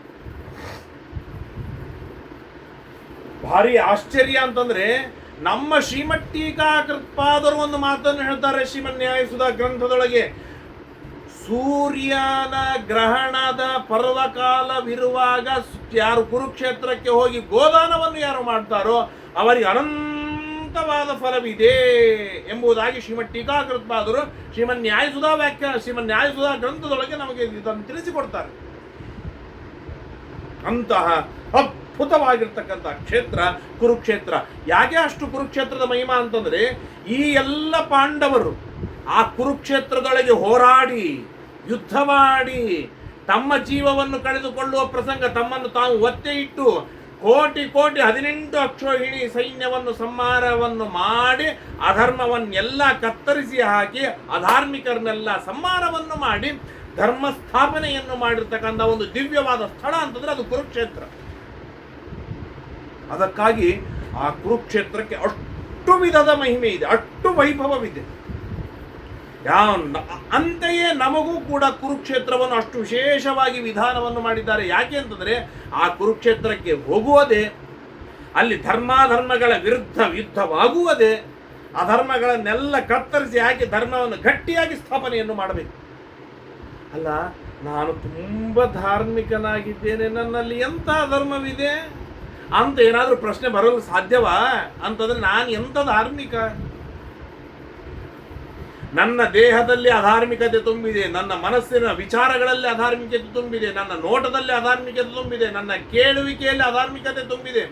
ಭಾರಿ ಆಶ್ಚರ್ಯ ಅಂತಂದ್ರೆ ನಮ್ಮ ಶ್ರೀಮಟ್ಟೀಕಾಕೃತ್ಪಾದರು ಒಂದು ಮಾತನ್ನು ಹೇಳ್ತಾರೆ ಶ್ರೀಮನ್ ನ್ಯಾಯಸುಧ ಗ್ರಂಥದೊಳಗೆ. ಸೂರ್ಯನ ಗ್ರಹಣದ ಪರ್ವಕಾಲವಿರುವಾಗ ಯಾರು ಕುರುಕ್ಷೇತ್ರಕ್ಕೆ ಹೋಗಿ ಗೋದಾನವನ್ನು ಯಾರು ಮಾಡ್ತಾರೋ ಅವರಿಗೆ ಅನಂತವಾದ ಫಲವಿದೆ ಎಂಬುದಾಗಿ ಶ್ರೀಮದ್ ಟೀಕಾಕೃತ್ಪಾದರು ಶ್ರೀಮನ್ ನ್ಯಾಯಸುಧಾ ವ್ಯಾಖ್ಯಾನ ಶ್ರೀಮನ್ ನ್ಯಾಯಸುಧಾ ಗ್ರಂಥದೊಳಗೆ ನಮಗೆ ಇದನ್ನು ತಿಳಿಸಿಕೊಡ್ತಾರೆ. ಅಂತಹ ಅದ್ಭುತವಾಗಿರ್ತಕ್ಕಂಥ ಕ್ಷೇತ್ರ, ಕುರುಕ್ಷೇತ್ರ. ಯಾಕೆ ಅಷ್ಟು ಕುರುಕ್ಷೇತ್ರದ ಮಹಿಮಾ ಅಂತಂದ್ರೆ, ಈ ಎಲ್ಲ ಪಾಂಡವರು ಆ ಕುರುಕ್ಷೇತ್ರದೊಳಗೆ ಹೋರಾಡಿ, ಯುದ್ಧ ಮಾಡಿ, ತಮ್ಮ ಜೀವವನ್ನು ಕಳೆದುಕೊಳ್ಳುವ ಪ್ರಸಂಗ ತಮ್ಮನ್ನು ತಾವು ಒತ್ತೆ ಇಟ್ಟು ಕೋಟಿ ಕೋಟಿ ಹದಿನೆಂಟು ಅಕ್ಷೋಹಿಣಿ ಸೈನ್ಯವನ್ನು ಸಂಹಾರವನ್ನು ಮಾಡಿ ಅಧರ್ಮವನ್ನೆಲ್ಲ ಕತ್ತರಿಸಿ ಹಾಕಿ ಅಧಾರ್ಮಿಕರನ್ನೆಲ್ಲ ಸಂಹಾರವನ್ನು ಮಾಡಿ ಧರ್ಮ ಸ್ಥಾಪನೆಯನ್ನು ಮಾಡಿರ್ತಕ್ಕಂಥ ಒಂದು ದಿವ್ಯವಾದ ಸ್ಥಳ ಅಂತಂದ್ರೆ ಅದು ಕುರುಕ್ಷೇತ್ರ. ಅದಕ್ಕಾಗಿ ಆ ಕುರುಕ್ಷೇತ್ರಕ್ಕೆ ಅಷ್ಟು ವಿಧದ ಮಹಿಮೆ ಇದೆ, ಅಷ್ಟು ವೈಭವವಿದೆ. ಯಾವ ಅಂತೆಯೇ ನಮಗೂ ಕೂಡ ಕುರುಕ್ಷೇತ್ರವನ್ನು ಅಷ್ಟು ವಿಶೇಷವಾಗಿ ವಿಧಾನವನ್ನು ಮಾಡಿದ್ದಾರೆ. ಯಾಕೆ ಅಂತಂದರೆ ಆ ಕುರುಕ್ಷೇತ್ರಕ್ಕೆ ಹೋಗುವುದೇ, ಅಲ್ಲಿ ಧರ್ಮಾಧರ್ಮಗಳ ವಿರುದ್ಧ ಯುದ್ಧವಾಗುವುದೇ, ಅಧರ್ಮಗಳನ್ನೆಲ್ಲ ಕತ್ತರಿಸಿ ಹಾಕಿ ಧರ್ಮವನ್ನು ಗಟ್ಟಿಯಾಗಿ ಸ್ಥಾಪನೆಯನ್ನು ಮಾಡಬೇಕು. ಅಲ್ಲ, ನಾನು ತುಂಬ ಧಾರ್ಮಿಕನಾಗಿದ್ದೇನೆ, ನನ್ನಲ್ಲಿ ಎಂಥ ಧರ್ಮವಿದೆ ಅಂತ ಏನಾದರೂ ಪ್ರಶ್ನೆ ಬರಲು ಸಾಧ್ಯವಾ? ಅಂತಂದರೆ ನಾನು ಎಂಥ ಧಾರ್ಮಿಕ? ನನ್ನ ದೇಹದಲ್ಲಿ ಅಧಾರ್ಮಿಕತೆ ತುಂಬಿದೆ, ನನ್ನ ಮನಸ್ಸಿನ ವಿಚಾರಗಳಲ್ಲಿ ಅಧಾರ್ಮಿಕತೆ ತುಂಬಿದೆ, ನನ್ನ ನೋಟದಲ್ಲಿ ಅಧಾರ್ಮಿಕತೆ ತುಂಬಿದೆ, ನನ್ನ ಕೇಳುವಿಕೆಯಲ್ಲಿ ಅಧಾರ್ಮಿಕತೆ ತುಂಬಿದೆ.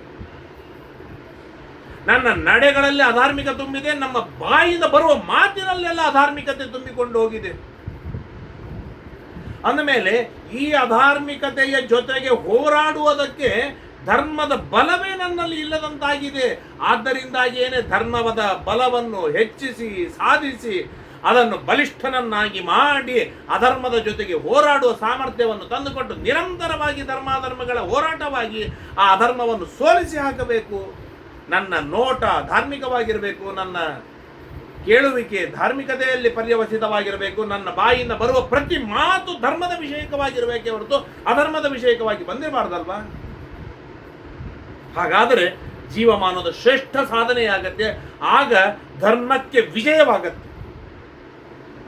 ನನ್ನ ನಡೆಗಳಲ್ಲಿ ಅಧಾರ್ಮಿಕ ತುಂಬಿದೆ, ನಮ್ಮ ಬಾಯಿಂದ ಬರುವ ಮಾತಿನಲ್ಲೆಲ್ಲ ಅಧಾರ್ಮಿಕತೆ ತುಂಬಿಕೊಂಡು ಹೋಗಿದೆ. ಅಂದಮೇಲೆ ಈ ಅಧಾರ್ಮಿಕತೆಯ ಜೊತೆಗೆ ಹೋರಾಡುವುದಕ್ಕೆ ಧರ್ಮದ ಬಲವೇ ನನ್ನಲ್ಲಿ ಇಲ್ಲದಂತಾಗಿದೆ. ಆದ್ದರಿಂದಾಗಿ ಏನೇ ಧರ್ಮದ ಬಲವನ್ನು ಹೆಚ್ಚಿಸಿ, ಸಾಧಿಸಿ ಅದನ್ನು ಬಲಿಷ್ಠನನ್ನಾಗಿ ಮಾಡಿ ಅಧರ್ಮದ ಜೊತೆಗೆ ಹೋರಾಡುವ ಸಾಮರ್ಥ್ಯವನ್ನು ತಂದುಕೊಟ್ಟು ನಿರಂತರವಾಗಿ ಧರ್ಮಾಧರ್ಮಗಳ ಹೋರಾಟವಾಗಿ ಆ ಅಧರ್ಮವನ್ನು ಸೋಲಿಸಿ ಹಾಕಬೇಕು. ನನ್ನ ನೋಟ ಧಾರ್ಮಿಕವಾಗಿರಬೇಕು, ನನ್ನ ಕೇಳುವಿಕೆ ಧಾರ್ಮಿಕತೆಯಲ್ಲಿ ಪರ್ಯವಸಿತವಾಗಿರಬೇಕು, ನನ್ನ ಬಾಯಿಂದ ಬರುವ ಪ್ರತಿ ಮಾತು ಧರ್ಮದ ವಿಷಯಕವಾಗಿರಬೇಕೇ ಹೊರತು ಅಧರ್ಮದ ವಿಷಯಕವಾಗಿ ಬಂದಿರಬಾರ್ದಲ್ವಾ? ಹಾಗಾದರೆ ಜೀವಮಾನದ ಶ್ರೇಷ್ಠ ಸಾಧನೆಯಾಗತ್ತೆ, ಆಗ ಧರ್ಮಕ್ಕೆ ವಿಜಯವಾಗತ್ತೆ.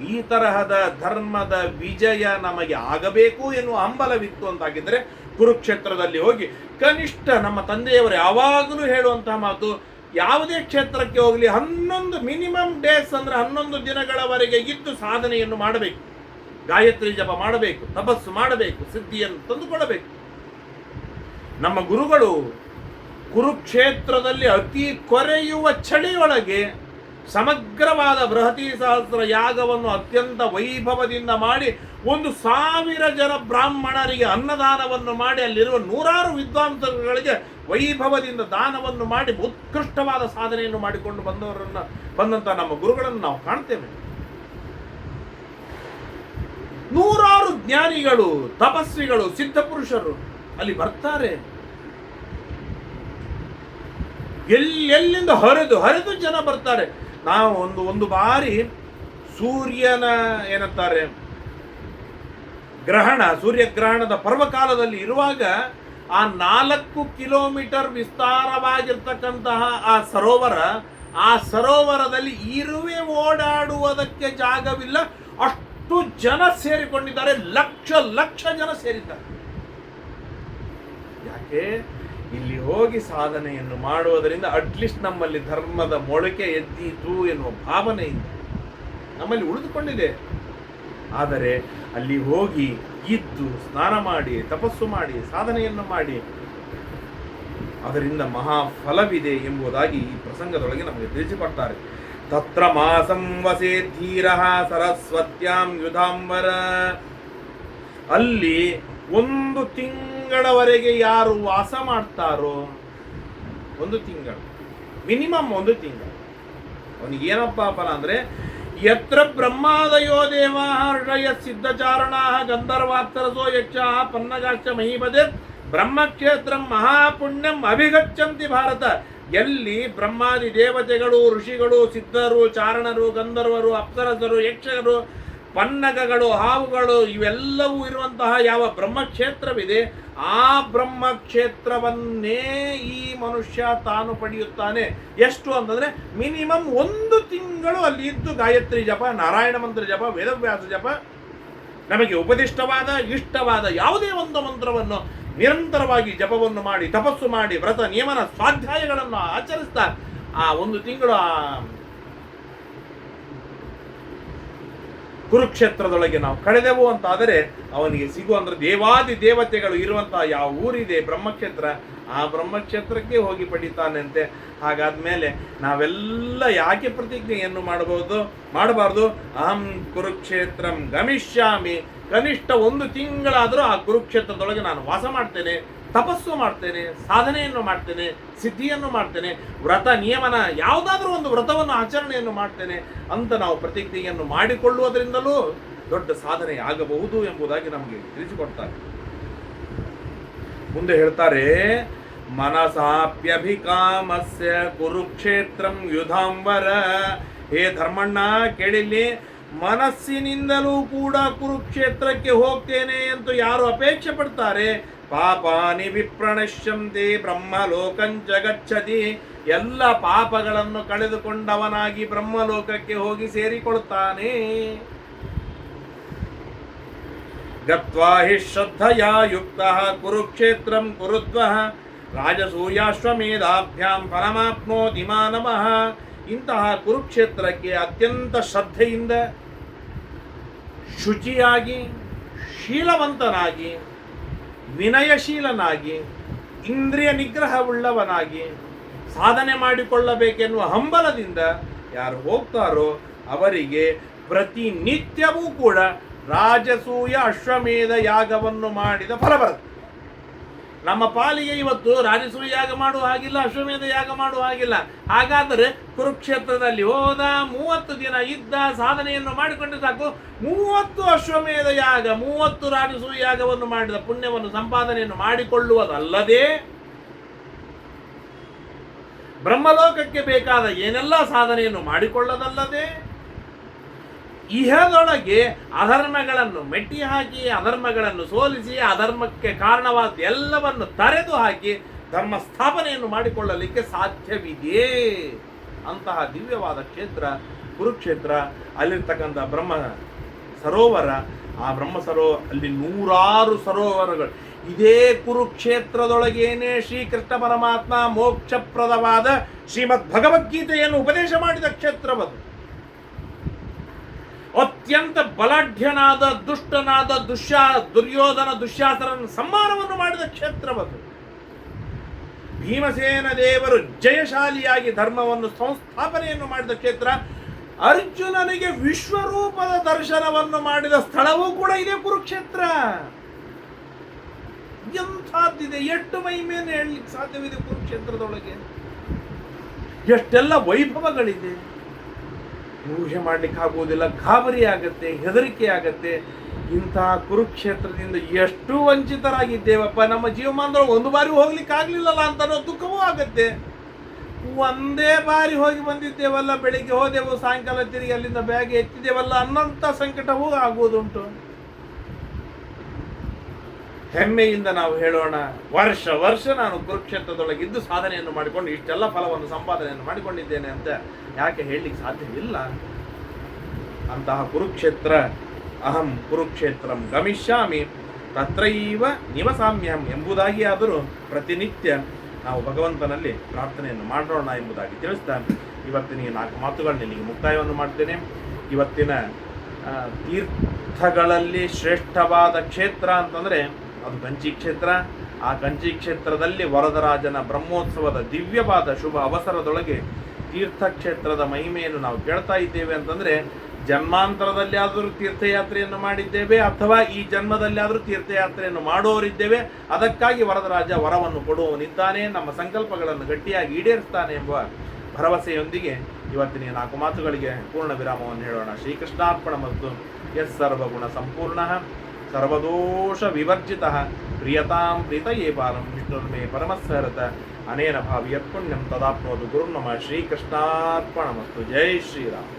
ಈ ತರಹದ ಧರ್ಮದ ವಿಜಯ ನಮಗೆ ಆಗಬೇಕು ಎನ್ನುವ ಹಂಬಲವಿತ್ತು ಅಂತಾಗಿದ್ದರೆ ಕುರುಕ್ಷೇತ್ರದಲ್ಲಿ ಹೋಗಿ ಕನಿಷ್ಠ ನಮ್ಮ ತಂದೆಯವರು ಯಾವಾಗಲೂ ಹೇಳುವಂತಹ ಮಾತು, ಯಾವುದೇ ಕ್ಷೇತ್ರಕ್ಕೆ ಹೋಗಲಿ ಹನ್ನೊಂದು ಮಿನಿಮಮ್ ಡೇಸ್ ಅಂದ್ರೆ ಹನ್ನೊಂದು ದಿನಗಳವರೆಗೆ ಇದ್ದು ಸಾಧನೆಯನ್ನು ಮಾಡಬೇಕು. ಗಾಯತ್ರಿ ಜಪ ಮಾಡಬೇಕು, ತಪಸ್ಸು ಮಾಡಬೇಕು, ಸಿದ್ಧಿಯನ್ನು ತಂದುಕೊಡಬೇಕು. ನಮ್ಮ ಗುರುಗಳು ಕುರುಕ್ಷೇತ್ರದಲ್ಲಿ ಅತಿ ಕೊರೆಯುವ ಚಳಿಯೊಳಗೆ ಸಮಗ್ರವಾದ ಬೃಹತಿ ಸಹಸ್ರ ಯಾಗವನ್ನು ಅತ್ಯಂತ ವೈಭವದಿಂದ ಮಾಡಿ ಒಂದು ಸಾವಿರ ಜನ ಬ್ರಾಹ್ಮಣರಿಗೆ ಅನ್ನದಾನವನ್ನು ಮಾಡಿ, ಅಲ್ಲಿರುವ ನೂರಾರು ವಿದ್ವಾಂಸರುಗಳಿಗೆ ವೈಭವದಿಂದ ದಾನವನ್ನು ಮಾಡಿ, ಉತ್ಕೃಷ್ಟವಾದ ಸಾಧನೆಯನ್ನು ಮಾಡಿಕೊಂಡು ಬಂದವರನ್ನ ಬಂದಂಥ ನಮ್ಮ ಗುರುಗಳನ್ನು ನಾವು ಕಾಣ್ತೇವೆ. ನೂರಾರು ಜ್ಞಾನಿಗಳು, ತಪಸ್ವಿಗಳು, ಸಿದ್ಧಪುರುಷರು ಅಲ್ಲಿ ಬರ್ತಾರೆ. ಎಲ್ಲೆಲ್ಲಿಂದ ಹರಿದು ಹರಿದು ಜನ ಬರ್ತಾರೆ. ನಾವು ಒಂದು ಒಂದು ಬಾರಿ ಸೂರ್ಯನ ಏನಂತಾರೆ, ಗ್ರಹಣ, ಸೂರ್ಯಗ್ರಹಣದ ಪರ್ವಕಾಲದಲ್ಲಿ ಇರುವಾಗ ಆ ನಾಲ್ಕು ಕಿಲೋಮೀಟರ್ ವಿಸ್ತಾರವಾಗಿರ್ತಕ್ಕಂತಹ ಆ ಸರೋವರ, ಆ ಸರೋವರದಲ್ಲಿ ಇರುವೆ ಓಡಾಡುವುದಕ್ಕೆ ಜಾಗವಿಲ್ಲ. ಅಷ್ಟು ಜನ ಸೇರಿಕೊಂಡಿದ್ದಾರೆ, ಲಕ್ಷ ಲಕ್ಷ ಜನ ಸೇರಿದ್ದಾರೆ. ಯಾಕೆ? ಇಲ್ಲಿ ಹೋಗಿ ಸಾಧನೆಯನ್ನು ಮಾಡುವುದರಿಂದ ಅಟ್ಲೀಸ್ಟ್ ನಮ್ಮಲ್ಲಿ ಧರ್ಮದ ಮೊಳಕೆ ಎದ್ದೀತು ಎನ್ನುವ ಭಾವನೆ ಇದೆ. ನಮ್ಮಲ್ಲಿ ಉಳಿದುಕೊಂಡಿದೆ. ಆದರೆ ಅಲ್ಲಿ ಹೋಗಿ ಇದ್ದು ಸ್ನಾನ ಮಾಡಿ, ತಪಸ್ಸು ಮಾಡಿ, ಸಾಧನೆಯನ್ನು ಮಾಡಿ, ಅದರಿಂದ ಮಹಾ ಫಲವಿದೆ ಎಂಬುದಾಗಿ ಈ ಪ್ರಸಂಗದೊಳಗೆ ನಮಗೆ ತಿಳಿಸಿಕೊಡ್ತಾರೆ. ತತ್ರ ಮಾಸಂ ವಸೇ ಧೀರ ಸರಸ್ವತ್ಯಾಂ ಯುಧಾಂಬರ. ಅಲ್ಲಿ ಒಂದು ತಿಂಗಳವರೆಗೆ ಯಾರು ವಾಸ ಮಾಡ್ತಾರೋ ಒಂದು ತಿಂಗಳು. ಮಿನಿಮಮ್ ಒಂದು ತಿಂಗಳು. ಅವನಿಗೆ ಏನಪ್ಪ ಫಲ ಅಂದರೆ, ಯತ್ರ ಬ್ರಹ್ಮಾದಯೋ ದೇವ ಹೃದಯ ಸಿದ್ಧಚಾರಣ ಗಂಧರ್ವಾತ್ತರಸೋ ಯಕ್ಷ ಪನ್ನಗಾಕ್ಷ ಮಹಿಪದೆ ಬ್ರಹ್ಮಕ್ಷೇತ್ರ ಮಹಾಪುಣ್ಯಂ ಅಭಿಗಚ್ಚಂತಿ ಭಾರತ. ಎಲ್ಲಿ ಬ್ರಹ್ಮಾದಿ ದೇವತೆಗಳು, ಋಷಿಗಳು, ಸಿದ್ಧರು, ಚಾರಣರು, ಗಂಧರ್ವರು, ಅಪ್ಸರಸರು, ಯಕ್ಷರು ಪನ್ನಗಗಳು, ಹಾವುಗಳು ಇವೆಲ್ಲವೂ ಇರುವಂತಹ ಯಾವ ಬ್ರಹ್ಮಕ್ಷೇತ್ರವಿದೆ, ಆ ಬ್ರಹ್ಮಕ್ಷೇತ್ರವನ್ನೇ ಈ ಮನುಷ್ಯ ತಾನು ಪಡೆಯುತ್ತಾನೆ. ಎಷ್ಟು ಅಂತಂದ್ರೆ ಮಿನಿಮಮ್ ಒಂದು ತಿಂಗಳು ಅಲ್ಲಿ ಇದ್ದು ಗಾಯತ್ರಿ ಜಪ, ನಾರಾಯಣ ಮಂತ್ರ ಜಪ, ವೇದವ್ಯಾಸ ಜಪ, ನಮಗೆ ಉಪದಿಷ್ಟವಾದ, ಇಷ್ಟವಾದ ಯಾವುದೇ ಒಂದು ಮಂತ್ರವನ್ನು ನಿರಂತರವಾಗಿ ಜಪವನ್ನು ಮಾಡಿ, ತಪಸ್ಸು ಮಾಡಿ, ವ್ರತ, ನಿಯಮನ ಸ್ವಾಧ್ಯಾಯಗಳನ್ನು ಆಚರಿಸ್ತಾ ಆ ಒಂದು ತಿಂಗಳು ಆ ಕುರುಕ್ಷೇತ್ರದೊಳಗೆ ನಾವು ಕಳೆದೆವು ಅಂತಾದರೆ ಅವನಿಗೆ ಸಿಗುವಂದ್ರೆ ದೇವಾದಿ ದೇವತೆಗಳು ಇರುವಂತಹ ಯಾವ ಊರಿದೆ ಬ್ರಹ್ಮಕ್ಷೇತ್ರ, ಆ ಬ್ರಹ್ಮಕ್ಷೇತ್ರಕ್ಕೆ ಹೋಗಿ ಪಡಿತಾನಂತೆ. ಹಾಗಾದ್ಮೇಲೆ ನಾವೆಲ್ಲ ಯಾಕೆ ಪ್ರತಿಜ್ಞೆಯನ್ನು ಮಾಡಬಹುದು, ಮಾಡಬಾರ್ದು? ಅಹಂ ಕುರುಕ್ಷೇತ್ರಂ ಗಮಿಷ್ಯಾಮಿ ಕನಿಷ್ಠ ಒಂದು ತಿಂಗಳಾದರೂ ಆ ಕುರುಕ್ಷೇತ್ರದೊಳಗೆ ನಾನು ವಾಸ ಮಾಡ್ತೇನೆ, ತಪಸ್ಸು ಮಾಡ್ತೇನೆ, ಸಾಧನೆಯನ್ನು ಮಾಡ್ತೇನೆ, ಸಿದ್ಧಿಯನ್ನು ಮಾಡ್ತೇನೆ, ವ್ರತ ನಿಯಮನ ಯಾವುದಾದ್ರೂ ಒಂದು ವ್ರತವನ್ನು ಆಚರಣೆಯನ್ನು ಮಾಡ್ತೇನೆ ಅಂತ ನಾವು ಪ್ರತಿಜ್ಞೆಯನ್ನು ಮಾಡಿಕೊಳ್ಳುವುದರಿಂದಲೂ ದೊಡ್ಡ ಸಾಧನೆ ಆಗಬಹುದು ಎಂಬುದಾಗಿ ನಮಗೆ ತಿಳಿಸಿಕೊಡ್ತಾರೆ. ಮುಂದೆ ಹೇಳ್ತಾರೆ, ಮನಸಾಪ್ಯಭಿಕಾಮಸ್ಯ ಕುರುಕ್ಷೇತ್ರಂ ಯುಧಾಂಬರ ಹೇ ಧರ್ಮಣ್ಣ ಕೇಳಿಲ್ಲಿ ಮನಸ್ಸಿನಿಂದಲೂ ಕೂಡ ಕುರುಕ್ಷೇತ್ರಕ್ಕೆ ಹೋಗ್ತೇನೆ ಅಂತ ಯಾರು ಅಪೇಕ್ಷೆ ಪಡ್ತಾರೆ? ಪಾಪಾನಿ ವಿಪ್ರಣಶ್ಯಂತೆ ಬ್ರಹ್ಮಲೋಕಂಚ ಗಚ್ಚತಿ ಎಲ್ಲ ಪಾಪಗಳನ್ನು ಕಳೆದುಕೊಂಡವನಾಗಿ ಬ್ರಹ್ಮಲೋಕಕ್ಕೆ ಹೋಗಿ ಸೇರಿಕೊಳ್ತಾನೆ. ಗತ್ವಾ ಹಿ ಶ್ರದ್ಧಯಾ ಯುಕ್ತ ಕುರುಕ್ಷೇತ್ರಂ ಕುರುತ್ವ. ರಾಜಸೂಯಾಶ್ವಮೇಧಾಭ್ಯಾಂ ಪರಮಾತ್ಮೋ ಮಾನವಃ ಇಂತಹ ಕುರುಕ್ಷೇತ್ರಕ್ಕೆ ಅತ್ಯಂತ ಶ್ರದ್ಧೆಯಿಂದ ಶುಚಿಯಾಗಿ, ಶೀಲವಂತನಾಗಿ, ವಿನಯಶೀಲನಾಗಿ, ಇಂದ್ರಿಯ ನಿಗ್ರಹವುಳ್ಳವನಾಗಿ ಸಾಧನೆ ಮಾಡಿಕೊಳ್ಳಬೇಕೆನ್ನುವ ಹಂಬಲದಿಂದ ಯಾರು ಹೋಗ್ತಾರೋ ಅವರಿಗೆ ಪ್ರತಿನಿತ್ಯವೂ ಕೂಡ ರಾಜಸೂಯ ಅಶ್ವಮೇಧ ಯಾಗವನ್ನು ಮಾಡಿದ ಫಲ ಬರುತ್ತೆ. ನಮ್ಮ ಪಾಲಿಗೆ ಇವತ್ತು ರಾಜಸೂಯ ಯಾಗ ಮಾಡುವ ಹಾಗಿಲ್ಲ, ಅಶ್ವಮೇಧ ಯಾಗ ಮಾಡುವ ಹಾಗಿಲ್ಲ. ಹಾಗಾದರೆ ಕುರುಕ್ಷೇತ್ರದಲ್ಲಿ ಹೋದ ಮೂವತ್ತು ದಿನ ಇದ್ದ ಸಾಧನೆಯನ್ನು ಮಾಡಿಕೊಂಡು ಸಾಕು. ಮೂವತ್ತು ಅಶ್ವಮೇಧ ಯಾಗ, ಮೂವತ್ತು ರಾಜಸೂಯ ಯಾಗವನ್ನು ಮಾಡಿದ ಪುಣ್ಯವನ್ನು ಸಂಪಾದನೆಯನ್ನು ಮಾಡಿಕೊಳ್ಳುವುದಲ್ಲದೆ ಬ್ರಹ್ಮಲೋಕಕ್ಕೆ ಬೇಕಾದ ಏನೆಲ್ಲ ಸಾಧನೆಯನ್ನು ಮಾಡಿಕೊಳ್ಳದಲ್ಲದೆ ಇಹದೊಳಗೆ ಅಧರ್ಮಗಳನ್ನು ಮೆಟ್ಟಿ ಹಾಕಿ, ಅಧರ್ಮಗಳನ್ನು ಸೋಲಿಸಿ, ಅಧರ್ಮಕ್ಕೆ ಕಾರಣವಾದ ಎಲ್ಲವನ್ನು ತರೆದು ಹಾಕಿ ಧರ್ಮ ಸ್ಥಾಪನೆಯನ್ನು ಮಾಡಿಕೊಳ್ಳಲಿಕ್ಕೆ ಸಾಧ್ಯವಿದೆ ಅಂತಹ ದಿವ್ಯವಾದ ಕ್ಷೇತ್ರ, ಕುರುಕ್ಷೇತ್ರ, ಅಲ್ಲಿರ್ತಕ್ಕಂಥ ಬ್ರಹ್ಮ ಸರೋವರ, ಆ ಬ್ರಹ್ಮ ಸರೋ, ಅಲ್ಲಿ ನೂರಾರು ಸರೋವರಗಳು. ಇದೇ ಕುರುಕ್ಷೇತ್ರದೊಳಗೇನೆ ಶ್ರೀಕೃಷ್ಣ ಪರಮಾತ್ಮ ಮೋಕ್ಷಪ್ರದವಾದ ಶ್ರೀಮದ್ ಭಗವದ್ಗೀತೆಯನ್ನು ಉಪದೇಶ ಮಾಡಿದ ಕ್ಷೇತ್ರವದು. ಅತ್ಯಂತ ಬಲಾಢ್ಯನಾದ, ದುಷ್ಟನಾದ, ದುಶ್ಯಾ, ದುರ್ಯೋಧನ ದುಶ್ಯಾಸರನ್ನು ಸಂಹಾರವನ್ನು ಮಾಡಿದ ಕ್ಷೇತ್ರವದು. ಭೀಮಸೇನ ದೇವರು ಜಯಶಾಲಿಯಾಗಿ ಧರ್ಮವನ್ನು ಸಂಸ್ಥಾಪನೆಯನ್ನು ಮಾಡಿದ ಕ್ಷೇತ್ರ. ಅರ್ಜುನನಿಗೆ ವಿಶ್ವರೂಪದ ದರ್ಶನವನ್ನು ಮಾಡಿದ ಸ್ಥಳವೂ ಕೂಡ ಇದೆ ಕುರುಕ್ಷೇತ್ರ. ಎಂಥದ್ದಿದೆ? ಎಷ್ಟು ಮಹಿಮೆಯನ್ನು ಹೇಳಲಿಕ್ಕೆ ಸಾಧ್ಯವಿದೆ ಕುರುಕ್ಷೇತ್ರದೊಳಗೆ? ಎಷ್ಟೆಲ್ಲ ವೈಭವಗಳಿದೆ? ಊಹೆ ಮಾಡ್ಲಿಕ್ಕೆ ಆಗುವುದಿಲ್ಲ, ಗಾಬರಿ ಆಗತ್ತೆ, ಹೆದರಿಕೆ ಆಗತ್ತೆ. ಇಂತಹ ಕುರುಕ್ಷೇತ್ರದಿಂದ ಎಷ್ಟು ವಂಚಿತರಾಗಿದ್ದೇವಪ್ಪ. ನಮ್ಮ ಜೀವಮಾನದೊಳಗೆ ಒಂದು ಬಾರಿ ಹೋಗ್ಲಿಕ್ಕೆ ಆಗ್ಲಿಲ್ಲಲ್ಲ ಅಂತ ದುಃಖವೂ ಆಗತ್ತೆ. ಒಂದೇ ಬಾರಿ ಹೋಗಿ ಬಂದಿದ್ದೇವಲ್ಲ, ಬೆಳಿಗ್ಗೆ ಹೋದೆವು, ಸಾಯಂಕಾಲ ತಿರುಗಿ ಅಲ್ಲಿಂದ ಬ್ಯಾಗ್ ಎತ್ತಿದ್ದೇವಲ್ಲ ಅನ್ನಂತ ಸಂಕಟವೂ ಆಗುವುದುಂಟು. ಹೆಮ್ಮೆಯಿಂದ ನಾವು ಹೇಳೋಣ, ವರ್ಷ ವರ್ಷ ನಾನು ಕುರುಕ್ಷೇತ್ರದೊಳಗೆ ಇದ್ದು ಸಾಧನೆಯನ್ನು ಮಾಡಿಕೊಂಡು ಇಷ್ಟೆಲ್ಲ ಫಲವನ್ನು ಸಂಪಾದನೆಯನ್ನು ಮಾಡಿಕೊಂಡಿದ್ದೇನೆ ಅಂತ ಯಾಕೆ ಹೇಳಲಿಕ್ಕೆ ಸಾಧ್ಯವಿಲ್ಲ ಅಂತಹ ಕುರುಕ್ಷೇತ್ರ, ಅಹಂ ಕುರುಕ್ಷೇತ್ರಂ ಗಮಿಷ್ಯಾಮಿ, ತತ್ರೈವ ನಿವಸಾಮ್ಯಂ ಎಂಬುದಾಗಿ ಆದರೂ ಪ್ರತಿನಿತ್ಯ ನಾವು ಭಗವಂತನಲ್ಲಿ ಪ್ರಾರ್ಥನೆಯನ್ನು ಮಾಡೋಣ ಎಂಬುದಾಗಿ ತಿಳಿಸ್ತಾ ಇವತ್ತಿನ ಈ ನಾಲ್ಕು ಮಾತುಗಳನ್ನ ನಿಮಗೆ ಮುಕ್ತಾಯವನ್ನು ಮಾಡ್ತೇನೆ. ಇವತ್ತಿನ ತೀರ್ಥಗಳಲ್ಲಿ ಶ್ರೇಷ್ಠವಾದ ಕ್ಷೇತ್ರ ಅಂತಂದರೆ ಅದು ಕಂಚಿ ಕ್ಷೇತ್ರ. ಆ ಕಂಚಿ ಕ್ಷೇತ್ರದಲ್ಲಿ ವರದರಾಜನ ಬ್ರಹ್ಮೋತ್ಸವದ ದಿವ್ಯವಾದ ಶುಭ ಅವಸರದೊಳಗೆ ತೀರ್ಥಕ್ಷೇತ್ರದ ಮಹಿಮೆಯನ್ನು ನಾವು ಕೇಳ್ತಾ ಇದ್ದೇವೆ ಅಂತಂದರೆ, ಜನ್ಮಾಂತರದಲ್ಲಿ ಆದರೂ ತೀರ್ಥಯಾತ್ರೆಯನ್ನು ಮಾಡಿದ್ದೇವೆ ಅಥವಾ ಈ ಜನ್ಮದಲ್ಲಿ ಆದರೂ ತೀರ್ಥಯಾತ್ರೆಯನ್ನು ಮಾಡುವವರಿದ್ದೇವೆ ಅದಕ್ಕಾಗಿ ವರದರಾಜ ವರವನ್ನು ಕೊಡುವವನಿದ್ದಾನೆ, ನಮ್ಮ ಸಂಕಲ್ಪಗಳನ್ನು ಗಟ್ಟಿಯಾಗಿ ಈಡೇರಿಸ್ತಾನೆ ಎಂಬ ಭರವಸೆಯೊಂದಿಗೆ ಇವತ್ತಿನ ನಾಲ್ಕು ಮಾತುಗಳಿಗೆ ಪೂರ್ಣ ವಿರಾಮವನ್ನು ಹೇಳೋಣ. ಶ್ರೀಕೃಷ್ಣಾರ್ಪಣ ಮತ್ತು ಎಸ್ ಸರ್ವಗುಣ ಸಂಪೂರ್ಣ. సర్వదోష వివర్జిత ప్రియతాం ప్రీత ఏ పాలం విష్ణుర్మే పరమశరత అనేన భావ్యపుణ్యం తదాప్నోదు గురు నమ శ్రీకృష్ణార్పణమస్తు. జై శ్రీరామ్.